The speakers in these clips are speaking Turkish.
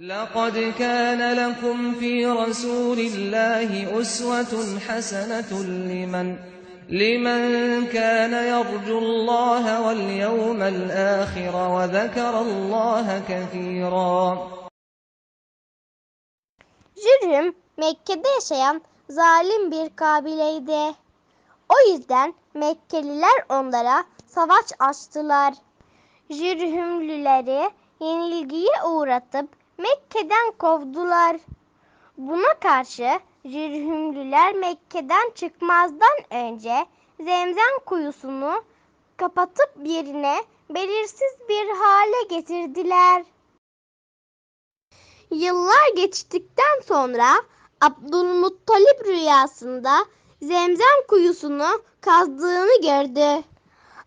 لقد كان لكم في رسول الله أسوة حسنة لمن لمن كان يرجو الله واليوم الآخر وذكر الله كثيرا Jürhüm Mekke'de yaşayan zalim bir kabileydi. O yüzden Mekkeliler onlara savaş açtılar. Jürhümlüleri yenilgiye uğratıp Mekke'den kovdular. Buna karşı Jürhümlüler Mekke'den çıkmazdan önce Zemzem kuyusunu kapatıp yerine belirsiz bir hale getirdiler. Yıllar geçtikten sonra Abdülmuttalip rüyasında Zemzem kuyusunu kazdığını gördü.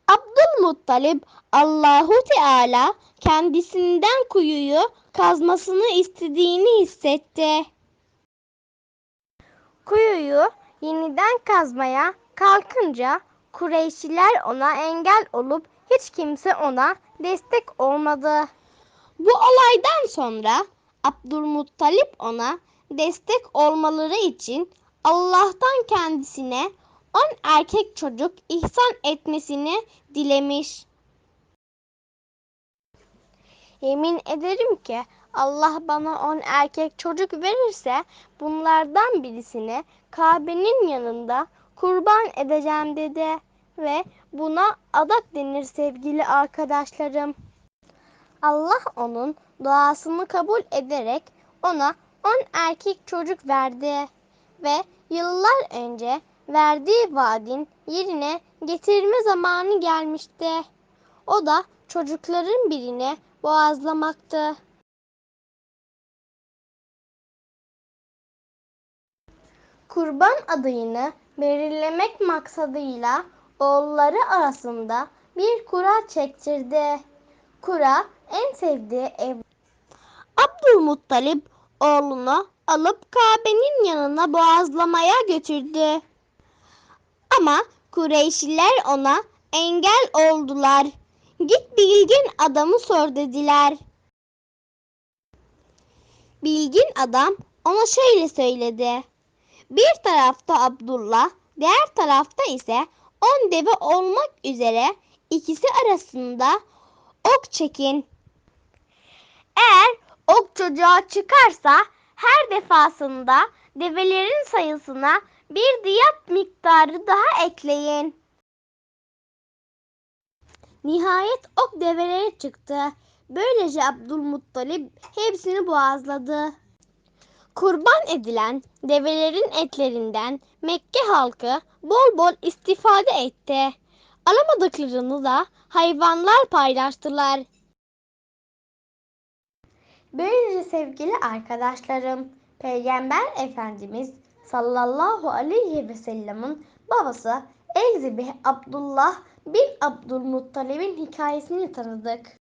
Abdülmuttalip Allahu Teala kendisinden kuyuyu kazmasını istediğini hissetti. Kuyuyu yeniden kazmaya kalkınca Kureyşiler ona engel olup hiç kimse ona destek olmadı. Bu olaydan sonra Abdülmuttalip ona destek olmaları için Allah'tan kendisine on erkek çocuk ihsan etmesini dilemiş. Yemin ederim ki Allah bana on erkek çocuk verirse bunlardan birisini Kabe'nin yanında kurban edeceğim dedi ve buna adak denir sevgili arkadaşlarım. Allah onun duasını kabul ederek ona on erkek çocuk verdi ve yıllar önce verdiği vaadin yerine getirme zamanı gelmişti. O da çocukların birini boğazlamaktı. Kurban adayını belirlemek maksadıyla oğulları arasında bir kura çektirdi. Kura en sevdiği ev. Abdülmuttalip oğlunu alıp Kabe'nin yanına boğazlamaya götürdü. Ama Kureyşliler ona engel oldular. Git bilgin adamı sor dediler. Bilgin adam ona şöyle söyledi. Bir tarafta Abdullah, diğer tarafta ise on deve olmak üzere ikisi arasında ok çekin. Eğer ok çocuğa çıkarsa her defasında develerin sayısına bir diyat miktarı daha ekleyin. Nihayet ok develere çıktı. Böylece Abdülmuttalip hepsini boğazladı. Kurban edilen develerin etlerinden Mekke halkı bol bol istifade etti. Alamadıklarını da hayvanlar paylaştılar. Böylece sevgili arkadaşlarım, Peygamber Efendimiz sallallahu aleyhi ve sellemin babası Elzibih Abdullah bin Abdülmuttalib'in hikayesini tanıdık.